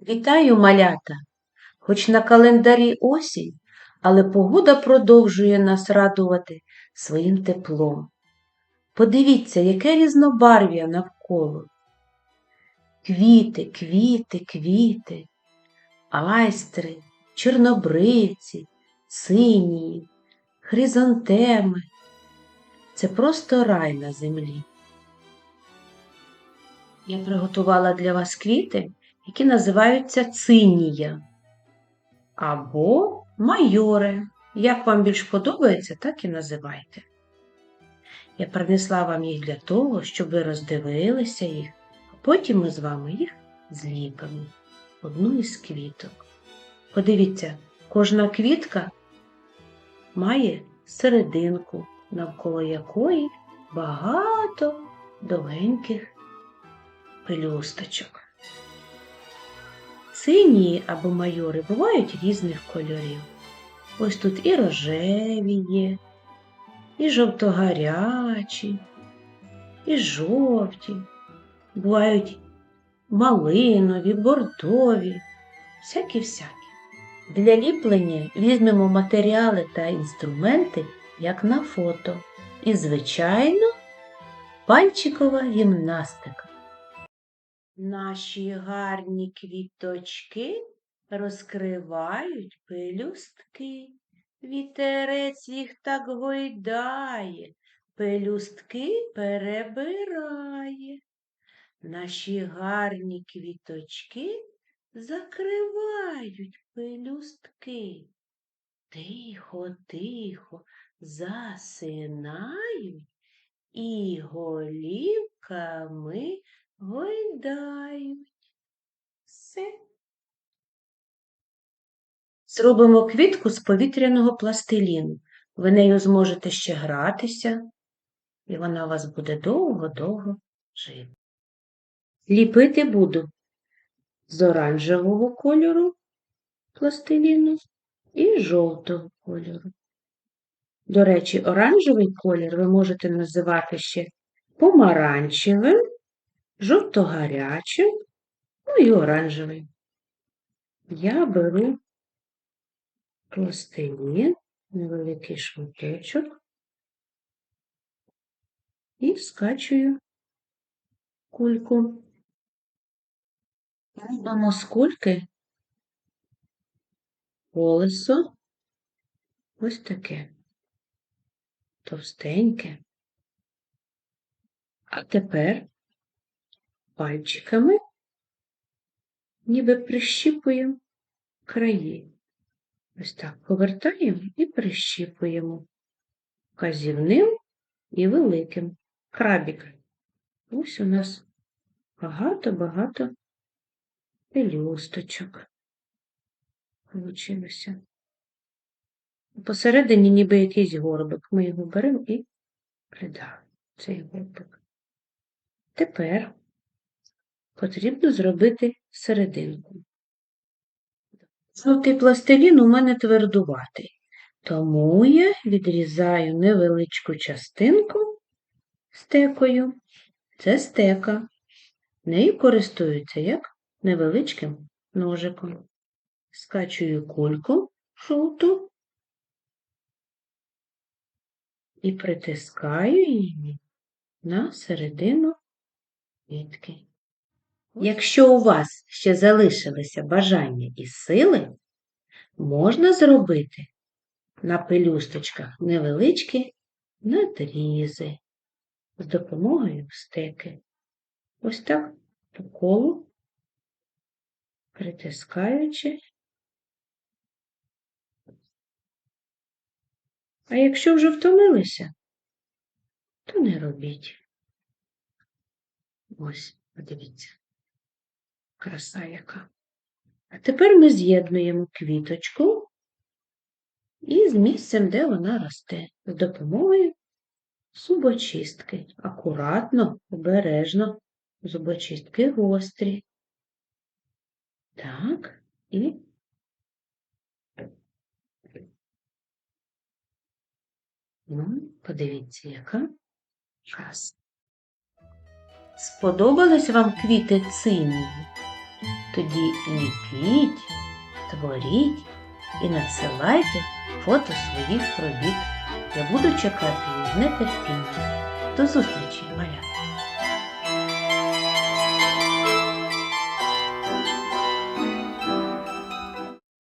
Вітаю, малята! Хоч на календарі осінь, але погода продовжує нас радувати своїм теплом. Подивіться, яке різнобарв'я навколо. Квіти, квіти, квіти, айстри, чорнобривці, синії, хризантеми. Це просто рай на землі. Я приготувала для вас квіти, які називаються цинія або майори. Як вам більш подобається, так і називайте. Я принесла вам їх для того, щоб ви роздивилися їх, а потім ми з вами їх зліпимо. Одну із квіток. Подивіться, кожна квітка має серединку, навколо якої багато довгеньких пелюсточок. Сині або майори бувають різних кольорів. Ось тут і рожеві є, і жовтогарячі, і жовті, бувають малинові, бордові, всякі-всякі. Для ліплення візьмемо матеріали та інструменти, як на фото. І, звичайно, пальчикова гімнастика. Наші гарні квіточки розкривають пелюстки. Вітерець їх так гойдає, пелюстки перебирає. Наші гарні квіточки закривають пелюстки. Тихо, тихо засинають і голівками гойдають. Все. Зробимо квітку з повітряного пластиліну. Ви нею зможете ще гратися, і вона у вас буде довго-довго жити. Ліпити буду з оранжевого кольору пластиліну і жовтого кольору. До речі, оранжевий колір ви можете називати ще помаранчевим, жовто-гарячим, ну і оранжевим. Я беру пластилін, невеликий шматочок і скачую кульку. Робимо з колесо ось таке товстеньке. А тепер пальчиками ніби прищіпуємо краї. Ось так повертаємо і прищіпуємо вказівним і великим крабіком. Ось у нас багато-багато пелюсточок получилося. Посередині ніби якийсь горбик. Ми його беремо і придаємо цей горбик. Тепер потрібно зробити серединку. Жовтий пластилін у мене твердуватий, тому я відрізаю невеличку частинку стекою. Це стека. Нею користуються як невеличким ножиком. Скачую кульку жовту і притискаю її на середину квітки. Якщо у вас ще залишилися бажання і сили, можна зробити на пелюсточках невеличкі надрізи з допомогою стеки. Ось так по колу, притискаючи. А якщо вже втомилися, то не робіть. Ось, подивіться, краса яка. А тепер ми з'єднуємо квіточку і з місцем, де вона росте, з допомогою зубочистки. Акуратно, обережно, зубочистки гострі. Так, і Ну, подивіться, яка краса. Сподобались вам квіти цинії? Тоді ліпіть, творіть і надсилайте фото своїх робіт. Я буду чекати їх з нетерпінням. До зустрічі, малята!